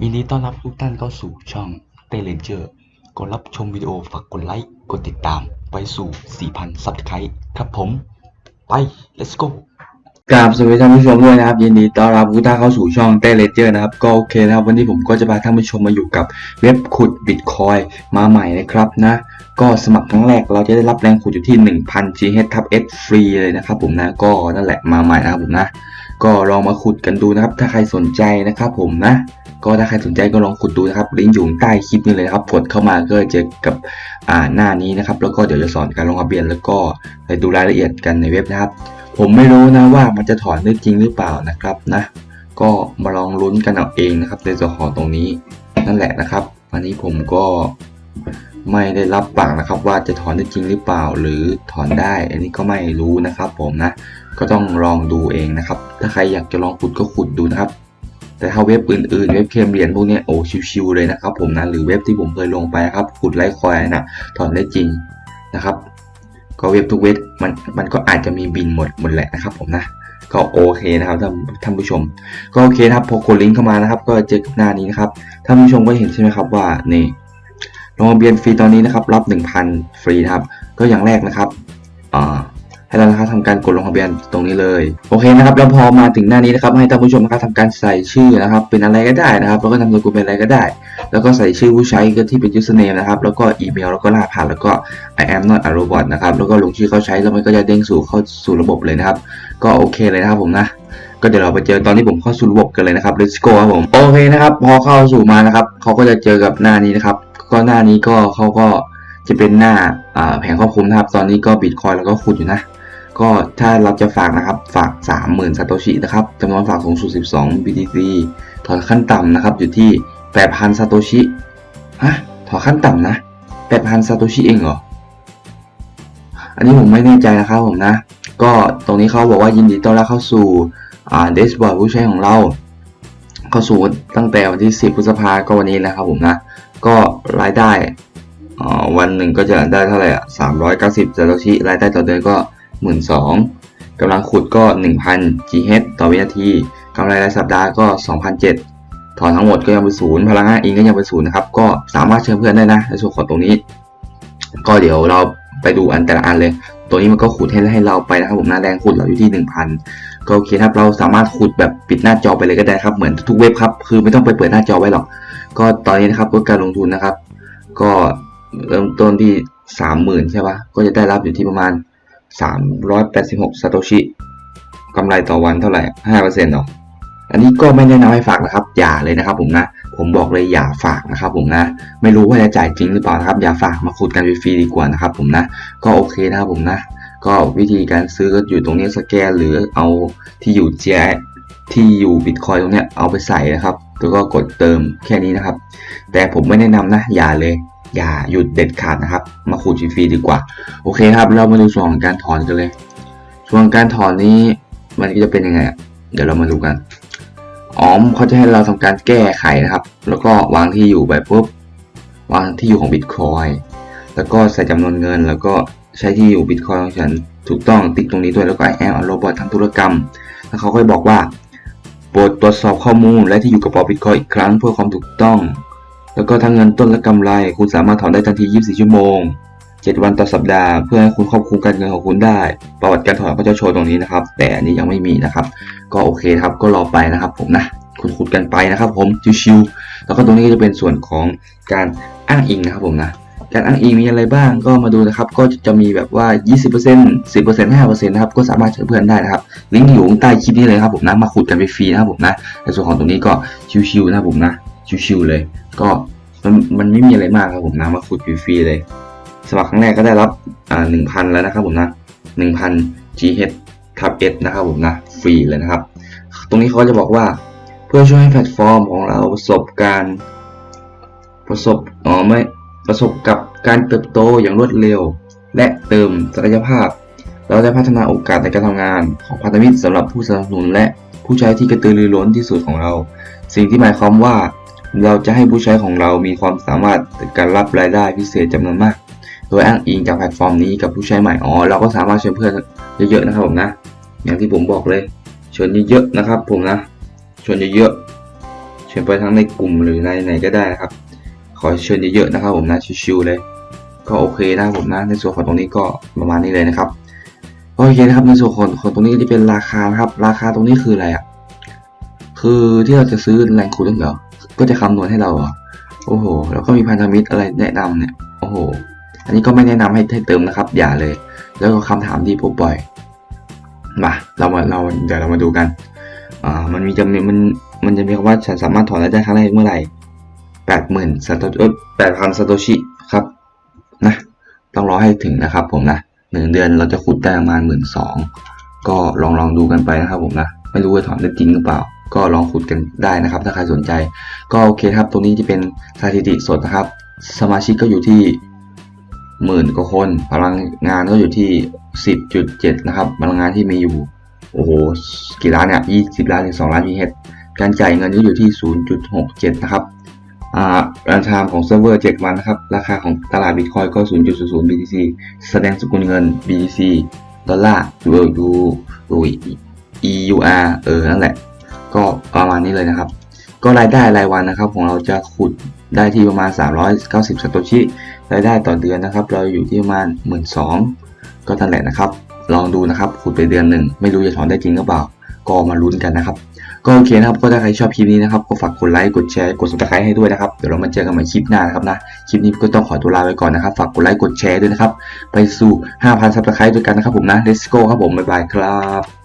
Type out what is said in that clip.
ยินดีต้อนรับทุกท่านเข้าสู่ช่องเตเลนเจอร์ก่อนรับชมวิดีโอฝากกดไลค์ กดติดตาม ไปสู่ 4,000 ซับสไครต์ครับผม ไป let's go กราบสวัสดีท่านผู้ชมด้วยนะครับ ยินดีต้อนรับทุกท่านเข้าสู่ช่องเตเลเจอร์นะครับ ก็โอเคนะครับ วันนี้ผมก็จะพาท่านผู้ชมมาอยู่กับเว็บขุดบิตคอยมาใหม่นะครับนะ ก็สมัครครั้งแรกเราจะได้รับแรงขุดอยู่ที่ 1,000 GH ทับ S ฟรีเลยนะครับผมนะ ก็นั่นแหละมาใหม่นะครับผมนะ ก็ลองมาขุดกันดูนะครับ ถ้าใครสนใจนะครับผมนะ ก็ถ้าใครสนใจก็ลองขุดดูนะครับลิงก์อยู่ใต้คลิปนี้เลยครับกดเข้ามาก็จะเจอกับอ่าหน้านี้นะครับ แล้วก็เดี๋ยวจะสอนการลงทะเบียน แล้วก็ไปดูรายละเอียดกันในเว็บนะครับ ผมไม่รู้นะว่ามันจะถอนได้จริงหรือเปล่านะครับนะ ก็มาลองลุ้นกันเอาเองนะครับในส่วนของตรงนี้นั่นแหละนะครับวันนี้ผมก็ไม่ได้รับปากนะครับ ว่าจะถอนได้จริงหรือเปล่า หรือถอนได้ อันนี้ก็ไม่รู้นะครับ ผมนะ ก็ต้องลองดูเองนะครับ ถ้าใครอยากจะลองขุดก็ขุดดูนะครับ แต่ถ้าเว็บอื่นๆ เว็บเคมเหรียญพวกนี้โอ้ชิวๆเลยนะครับผมนะหรือเว็บที่ผมเคยลงไปนะครับขุดไลค์คอยนะถอนได้จริงนะครับ ก็เว็บทุกเว็บมันมันก็อาจจะมีบินหมดหมดแหละนะครับผมนะก็โอเคนะครับท่านท่านผู้ชม ก็โอเคนะครับพอกดลิงก์เข้ามานะครับ ก็เจอกับหน้านี้นะครับท่านผู้ชมก็เห็นใช่ไหมครับว่านี่ลงทะเบียนฟรีตอนนี้นะครับรับ 1,000 ฟรีครับ ก็อย่างแรกนะครับอ่า ให้เรานะครับทำการกดลงทะเบียนตรงนี้เลย โอเคนะครับแล้วพอมาถึงหน้านี้นะครับให้ท่านผู้ชมนะครับทำการใส่ชื่อนะครับ เป็นอะไรก็ได้นะครับ แล้วก็นามสกุลเป็นอะไรก็ได้ แล้วก็ใส่ชื่อผู้ใช้ก็ที่เป็น username นะครับ แล้วก็อีเมล แล้วก็รหัสผ่าน แล้วก็ I am not a robot นะครับ แล้วก็ลงชื่อเขาใช้แล้วมันก็จะเด้งสู่เข้าสู่ระบบเลยนะครับ ก็โอเคเลยนะครับผมนะก็เดี๋ยวเราไปเจอตอนที่ผมเข้าสู่ระบบกันเลยนะครับ let's go ครับผม โอเคนะครับ พอเข้าสู่มานะครับ เขาก็จะเจอกับหน้านี้นะครับ ก็หน้านี้ก็เขาก็จะเป็นหน้าอ่าแผงควบคุมนะครับ ตอนนี้ก็บิตคอยแล้วก็ขุดอยู่นะ ก็ถ้าเราจะฝากนะครับฝาก 30,000ซาโตชินะครับจำนวนฝากสูงสุด 12 BTC ถอนขั้นต่ำนะครับอยู่ที่ 8,000ซาโตชิฮะถอนขั้นต่ำนะ 8,000ซาโตชิเองเหรอ อันนี้ผมไม่แน่ใจนะครับผมนะ ก็ตรงนี้เขาบอกว่ายินดีต้อนรับเข้าสู่เดสบอร์ดผู้ใช้ของเรา เข้าสู่ตั้งแต่วันที่ 10 พฤษภาก็วันนี้นะครับผมนะ ก็รายได้วันหนึ่งก็จะได้เท่าไหร่อะ390ซาโตชิรายได้ต่อเดือนก็ 12,000กำลังขุดก็ 1,000 GH ต่อวินาทีกำไรรายสัปดาห์ก็2,007ถอนทั้งหมดก็ยังเป็นศูนย์พลังงานอิงก็ยังเป็นศูนย์นะครับ ก็สามารถเชิญเพื่อนได้นะในส่วนของตรงนี้ ก็เดี๋ยวเราไปดูอันแต่ละอันเลย ตัวนี้มันก็ขุดให้ให้เราไปนะครับผมหน้าแรงขุดเราอยู่ที่ 1,000 ก็โอเคครับเราสามารถขุดแบบปิดหน้าจอไปเลยก็ได้ครับ เหมือนทุกเว็บครับ คือไม่ต้องไปเปิดหน้าจอไว้หรอก ก็ตอนนี้นะครับก็การลงทุนนะครับ ก็เริ่มต้นที่ 30,000 ใช่ปะก็จะได้รับอยู่ที่ประมาณ 386ซาโตชิกำไรต่อวันเท่าไหร่5%เนาะอันนี้ก็ไม่แนะนำให้ฝากนะครับ อย่าเลยนะครับผมนะ ผมบอกเลยอย่าฝากนะครับผมนะ ไม่รู้ว่าจะจ่ายจริงหรือเปล่านะครับ อย่าฝากมาขุดกันฟรีดีกว่านะครับผมนะ ก็โอเคนะครับผมนะ ก็วิธีการซื้อก็อยู่ตรงนี้สแกนหรือเอาที่อยู่ G ที่อยู่บิตคอยตรงนี้เอาไปใส่นะครับ แล้วก็กดเติมแค่นี้นะครับ แต่ผมไม่แนะนำนะ อย่าเลย อย่าหยุดเด็ดขาดนะครับ มาขุดฟรีดีกว่า โอเคครับ เรามาดูส่วนของการถอนกันเลย ส่วนการถอนนี้มันก็จะเป็นยังไง เดี๋ยวเรามาดูกันอ๋อเขาจะให้เราทำการแก้ไขนะครับ แล้วก็วางที่อยู่ไปปุ๊บ วางที่อยู่ของบิตคอยแล้วก็ใส่จำนวนเงิน แล้วก็ใช้ที่อยู่บิตคอยของฉันถูกต้องติ๊กตรงนี้ด้วยแล้วก็แอมโรบอททำธุรกรรม แล้วเขาก็บอกว่าโปรดตรวจสอบข้อมูลและที่อยู่กระเป๋าบิตคอยอีกครั้งเพื่อความถูกต้อง แล้วก็ทั้งเงินต้นและกำไร คุณสามารถถอนได้ทันที 24 ชั่วโมง 7 วันต่อสัปดาห์ เพื่อให้คุณควบคุมการเงินของคุณได้ ประวัติการถอนก็จะโชว์ตรงนี้นะครับ แต่อันนี้ยังไม่มีนะครับ ก็โอเคครับ ก็รอไปนะครับผมนะคุณขุดกันไปนะครับ ผมชิวๆแล้วก็ตรงนี้ก็จะเป็นส่วนของการอ้างอิงนะครับผมนะการอ้างอิงมีอะไรบ้างก็มาดูนะครับ ก็จะมีแบบว่า 20% 10% 5%นะครับ ก็สามารถเชิญเพื่อนได้นะครับ ลิงก์อยู่ใต้คลิปนี้เลยครับผมนะ มาขุดกันไปฟรีนะครับผมนะ ในส่วนของตรงนี้ก็ชิวๆนะครับผมนะ ชิวๆเลย ก็มันมันไม่มีอะไรมากครับผมนะมาขุดฟรีๆเลย สมัครครั้งแรกก็ได้รับอ่า1,000แล้วนะครับผมนะ1,000 GH ทับ S นะครับผมนะฟรีเลยนะครับ ตรงนี้เขาจะบอกว่า เพื่อช่วยให้แพลตฟอร์มของเราประสบการณ์ประสบอ๋อไม่ประสบกับการเติบโตอย่างรวดเร็ว และเติมศักยภาพ เราได้พัฒนาโอกาสในการทำงานของพันธมิตรสำหรับผู้สนับสนุนและผู้ใช้ที่กระตือรือร้นที่สุดของเรา สิ่งที่หมายความว่า เราจะให้ผู้ใช้ของเรามีความสามารถการรับรายได้พิเศษจำนวนมาก โดยอ้างอิงจากแพลตฟอร์มนี้กับผู้ใช้ใหม่ อ๋อ เราก็สามารถเชิญเพื่อนเยอะๆนะครับผมนะ อย่างที่ผมบอกเลย เชิญเยอะๆนะครับ ผมนะ เชวนเยอะๆ เชิญไปทั้งในกลุ่มหรือในไหนก็ได้นะครับ ขอเชิญเยอะๆนะครับผมนะ ชิวๆเลย ก็โอเคนะครับผมนะ ในส่วนของตรงนี้ก็ประมาณนี้เลยนะครับ โอเคนะครับ ในส่วนของของตรงนี้ก็จะเป็นราคานะครับ ราคาตรงนี้คืออะไรอะ คือที่เราจะซื้อแรงคูณเหรอก็จะคำนวณให้เราเหรอโอ้โห แล้วก็มีพันธมิตรอะไรแนะนำเนี่ยโอ้โห อันนี้ก็ไม่แนะนำให้ให้เติมนะครับ อย่าเลย แล้วก็คำถามที่พบบ่อยมาเรามาเราเดี๋ยวเรามาดูกันอ่ามันมีจำนวนมันมันจะมีคำว่าฉันสามารถถอนรายได้ครั้งแรกเมื่อไหร่แปดหมื่นซาโตแปดพันซาโตชิครับนะต้องรอให้ถึงนะครับ ผมนะหนึ่งเดือนเราจะขุดได้ประมาณหมื่นสองก็ลองลองดูกันไปนะครับผมนะ ไม่รู้ว่าถอนได้จริงหรือเปล่า ก็ลองขุดกันได้นะครับ ถ้าใครสนใจ ก็โอเคครับ ตรงนี้จะเป็นสถิติสดนะครับ สมาชิกก็อยู่ที่หมื่นกว่าคน พลังงานก็อยู่ที่ 10.7 นะครับ พลังงานที่มีอยู่ โอ้โห กี่ล้านเนี่ย20ล้านถึง2ล้าน VH การจ่ายเงินก็อยู่ที่ 0.67 นะครับอ่าราคาของเซิร์ฟเวอร์ 7 วันนะครับ ราคาของตลาดบิตคอยก็ 0.00 BTC แสดงสกุลเงิน BTC ดอลลาร์ UU EUR เออ นั่นแหละ ก็ประมาณนี้เลยนะครับ ก็รายได้รายวันนะครับ ของเราจะขุดได้ที่ประมาณ 390สตอชิรายได้ต่อเดือนนะครับ เราอยู่ที่ประมาณหมื่นสองก็นั่นแหละนะครับ ลองดูนะครับขุดไปเดือนหนึ่งไม่รู้จะถอนได้จริงหรือเปล่า ก็มาลุ้นกันนะครับ ก็โอเคนะครับ ก็ถ้าใครชอบคลิปนี้นะครับ ก็ฝากกดไลค์ กดแชร์ กด subscribe ให้ด้วยนะครับ เดี๋ยวเรามาเจอกันใหม่คลิปหน้านะครับนะ คลิปนี้ก็ต้องขอตัวลาไปก่อนนะครับ ฝากกดไลค์ กดแชร์ด้วยนะครับ ไปสู่ 5,000 subscribe ด้วยกันนะครับผมนะ let's go ครับผม บ๊ายบายครับ